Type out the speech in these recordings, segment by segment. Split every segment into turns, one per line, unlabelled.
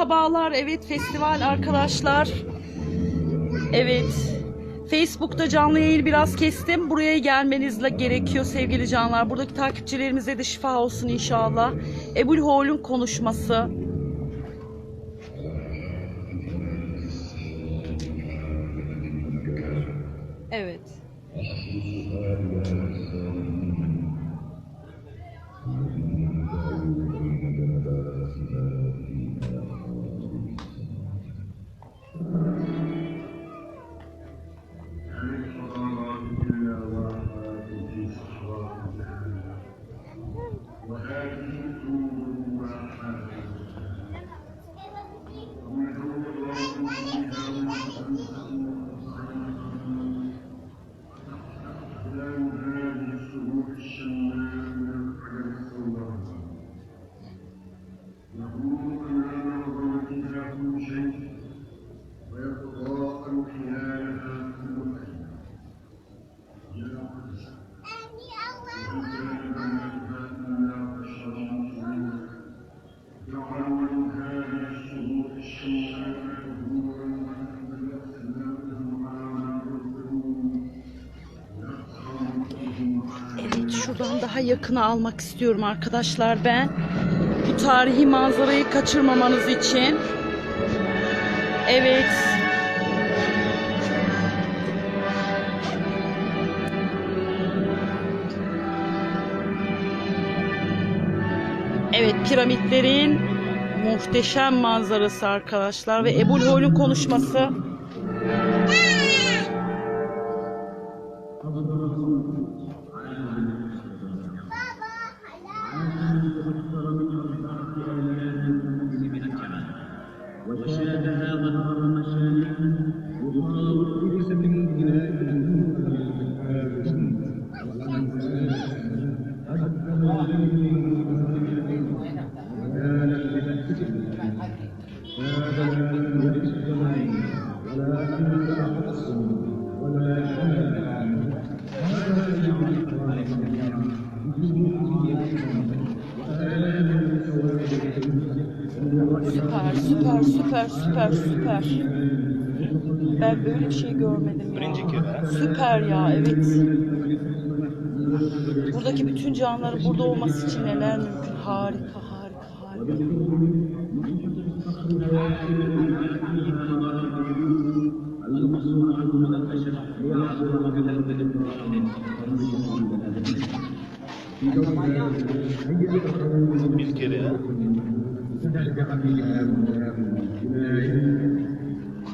Merhabalar. Evet festival arkadaşlar. Evet. Facebook'ta canlı yayını biraz kestim. Buraya gelmeniz gerekiyor sevgili canlar. Buradaki takipçilerimize de şifa olsun inşallah. Ebul Hoğl'un konuşması. Daha yakına almak istiyorum arkadaşlar ben. Bu tarihi manzarayı kaçırmamanız için. Evet. Evet piramitlerin muhteşem manzarası arkadaşlar ve Ebul Hoyl'un konuşması.
ربها لنا أن تكون من الجمال
وشاد هذا الأمر مشاريع وأخرى süper süper süper. Ben böyle bir şey görmedim ya. Birinci kere. Süper ya evet. Buradaki bütün canlıların burada olması için neler mümkün. Harika harika harika.
Bir kere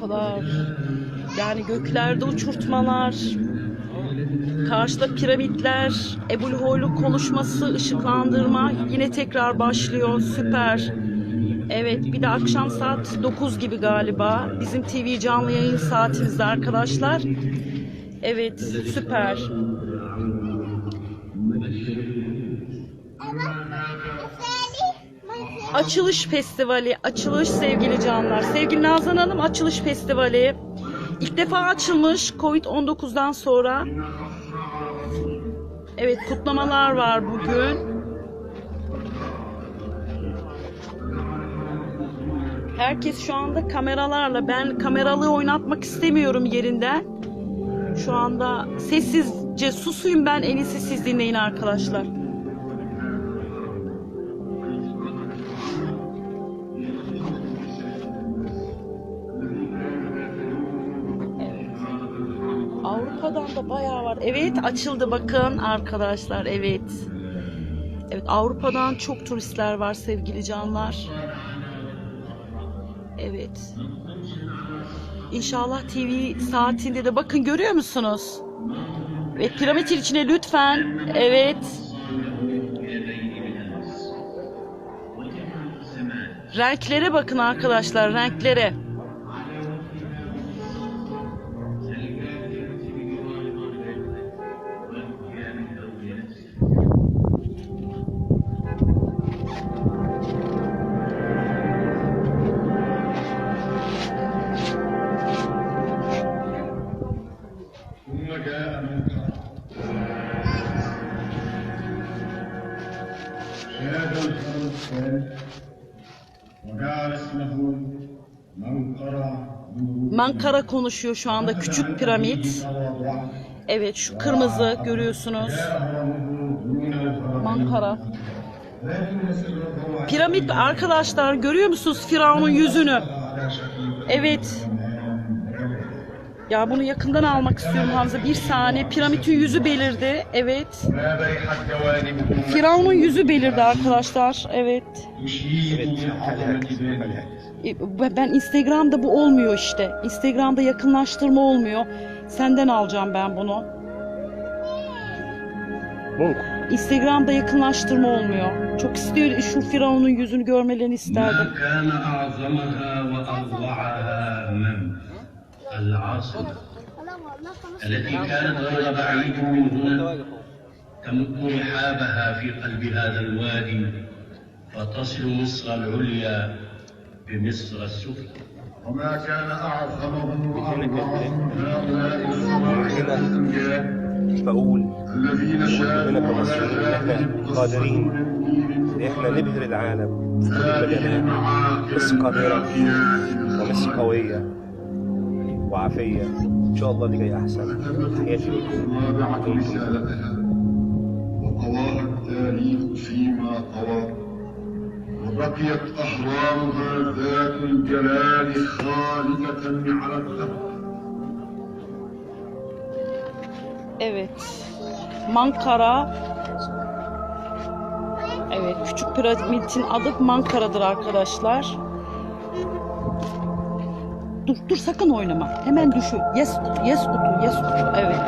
kadar. Yani göklerde uçurtmalar, karşıda piramitler, Ebul Hoyl'un konuşması, ışıklandırma yine tekrar başlıyor. Süper. Evet bir de akşam saat 9 gibi galiba. Bizim TV canlı yayın saatimizde arkadaşlar. Evet süper. Açılış Festivali, açılış sevgili canlar. Sevgili Nazan Hanım, açılış festivali. İlk defa açılmış Covid-19'dan sonra. Evet, kutlamalar var bugün. Herkes şu anda kameralarla. Ben kameralı oynatmak istemiyorum yerinden. Şu anda sessizce susuyum ben. En iyisi siz dinleyin arkadaşlar. Avrupa'dan da bayağı var. Evet açıldı bakın arkadaşlar. Evet. Evet Avrupa'dan çok turistler var sevgili canlar. Evet. İnşallah TV saatinde de bakın görüyor musunuz? Evet piramidin içine lütfen. Evet. Renklere bakın arkadaşlar renklere. Mankara konuşuyor şu anda küçük piramit. Evet şu kırmızı görüyorsunuz. Mankara. Piramit arkadaşlar görüyor musunuz Firavun'un yüzünü? Evet. Ya bunu yakından almak istiyorum Hamza. Bir saniye. Piramitin yüzü belirdi. Evet. Firavun'un yüzü belirdi arkadaşlar. Evet. evet. Ben Instagram'da bu olmuyor işte. Instagram'da yakınlaştırma olmuyor. Senden alacağım ben bunu. Instagram'da yakınlaştırma olmuyor. Çok istiyor şu Firavun'un yüzünü görmelerini isterdim.
العاصمة التي كانت غير بعيد من هنا تمد رحابها في قلب هذا الوادي فتصل مصر العليا بمصر السفلى.
وما كان أعظمه وأرضعه هؤلاء
بقول
الذين شاهدوا
إحنا قادرين. ان إحنا نبهر العالم في كل
هذه
المجالات
معاقل
مصر قادرة.
الأنبياء
ومصر قوية. وعافية ان شاء الله اللي جاي احسن تحياتي ليكم
رابعة رسالتها وقواها التاريخ فيما طوى وبقيت أهرامها ذات الجلال خالدة على الأرض
Evet. Mankara. Evet, küçük piramidin adı Mankara'dır arkadaşlar. Dur, dur sakın oynama. Hemen düşü. Yes, yes kutu, yes kutu. Evet.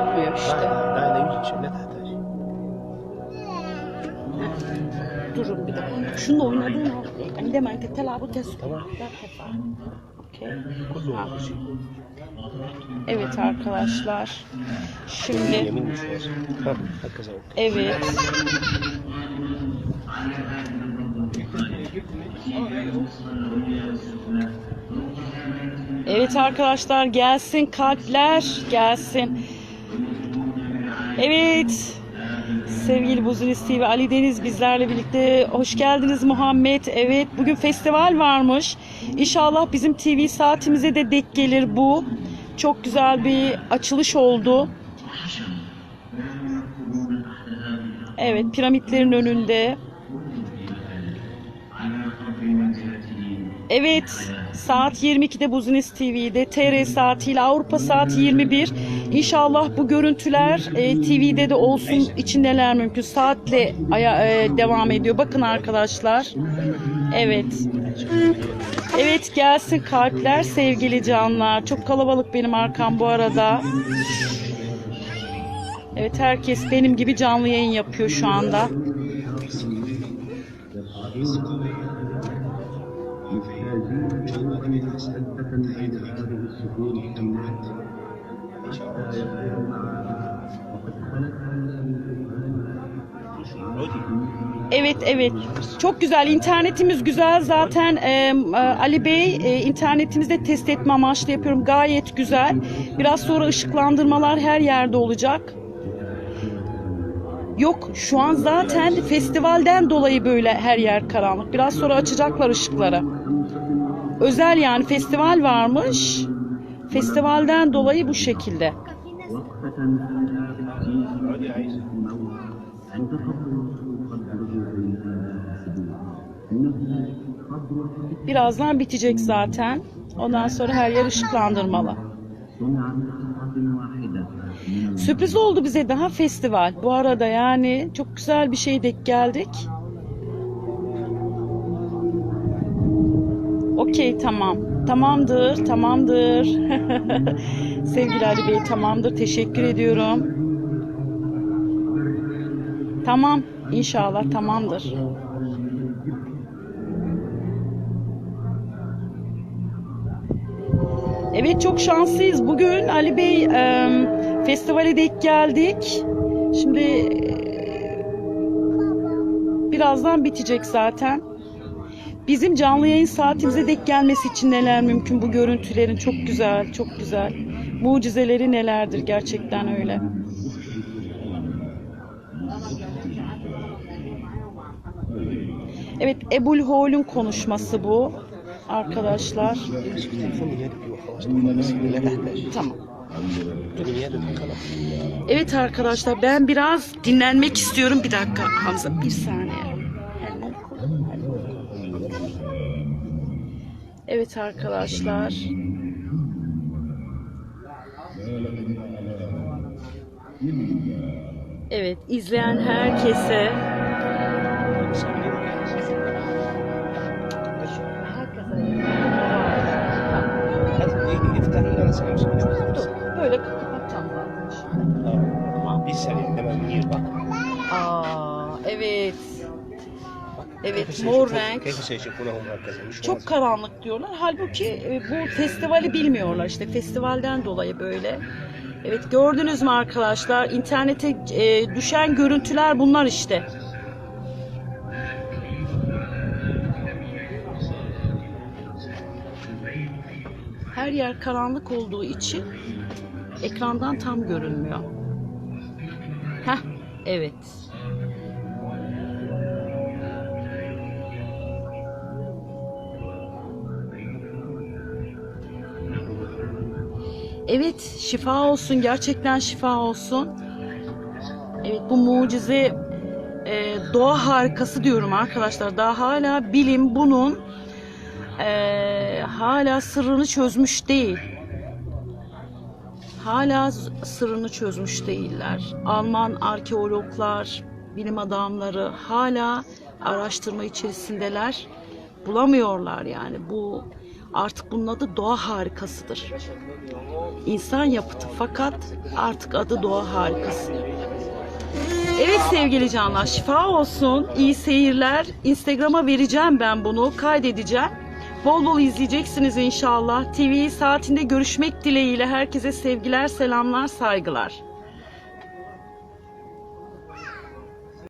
Olmuyor işte.
لا لا لا يوجد شيء لا تحتاج
Durun bir dakika. Şunu oynadın mı? عندما أنت تلعب تسكت لا تفعل. Okay.
كله واحد شيء
Evet arkadaşlar. Şimdi
يمين مشوار ها هكذا اوكي
evet. Evet arkadaşlar gelsin kalpler gelsin. Evet. Sevgili Buzunis TV Ali Deniz bizlerle birlikte. Hoş geldiniz Muhammed. Evet bugün festival varmış. İnşallah bizim TV saatimize de dek gelir bu. Çok güzel bir açılış oldu. Evet piramitlerin önünde. Evet saat 22'de Buzunis TV'de TR saatiyle Avrupa saati 21. İnşallah bu görüntüler e, TV'de de olsun için mümkün. Saatle aya- e, devam ediyor. Bakın arkadaşlar. Evet. Evet gelsin kalpler sevgili canlar. Çok kalabalık benim arkam bu arada. Evet herkes benim gibi canlı yayın yapıyor şu anda. Evet evet. Çok güzel internetimiz güzel zaten. E, e, Ali Bey e, internetimizde test etme amaçlı yapıyorum. Gayet güzel. Biraz sonra ışıklandırmalar her yerde olacak Yok şu an zaten festivalden dolayı böyle her yer karanlık. Biraz sonra açacaklar ışıkları. Özel yani festival varmış. Festivalden dolayı bu şekilde. Birazdan bitecek zaten. Ondan sonra her yer ışıklandırmalı. Sürpriz oldu bize daha festival. Bu arada yani çok güzel bir şey denk geldik. Okey tamam. Tamamdır, tamamdır. Sevgili Ali Bey tamamdır. Teşekkür ediyorum. Tamam. İnşallah tamamdır. Evet çok şanslıyız. Bugün Ali Bey e, festivale denk geldik. Şimdi e, birazdan bitecek zaten. Bizim canlı yayın saatimize denk gelmesi için neler mümkün bu görüntülerin çok güzel, çok güzel. Mucizeleri nelerdir gerçekten öyle. Evet, Ebul Hol'ün konuşması bu arkadaşlar. Tamam. Evet arkadaşlar ben biraz dinlenmek istiyorum. Bir dakika Hamza bir saniye. Evet arkadaşlar. Evet izleyen herkese Dur,
bak.
Aa, evet. Evet, mor renk. Çok karanlık diyorlar. Halbuki e, bu festivali bilmiyorlar işte. Festivalden dolayı böyle. Evet gördünüz mü arkadaşlar? İnternete e, düşen görüntüler bunlar işte. Her yer karanlık olduğu için ekrandan tam görünmüyor. Heh, evet. Evet, şifa olsun. Gerçekten şifa olsun. Evet, bu mucize e, doğa harikası diyorum arkadaşlar. Daha hala bilim bunun e, hala sırrını çözmüş değil. Hala sırrını çözmüş değiller. Alman arkeologlar, bilim adamları hala araştırma içerisindeler. Bulamıyorlar yani. Bu artık bunun adı doğa harikasıdır. İnsan yapıtı fakat artık adı doğa harikası. Evet sevgili canlar şifa olsun. İyi seyirler. Instagram'a vereceğim ben bunu. Kaydedeceğim. Bol bol izleyeceksiniz inşallah. TV saatinde görüşmek dileğiyle herkese sevgiler, selamlar, saygılar.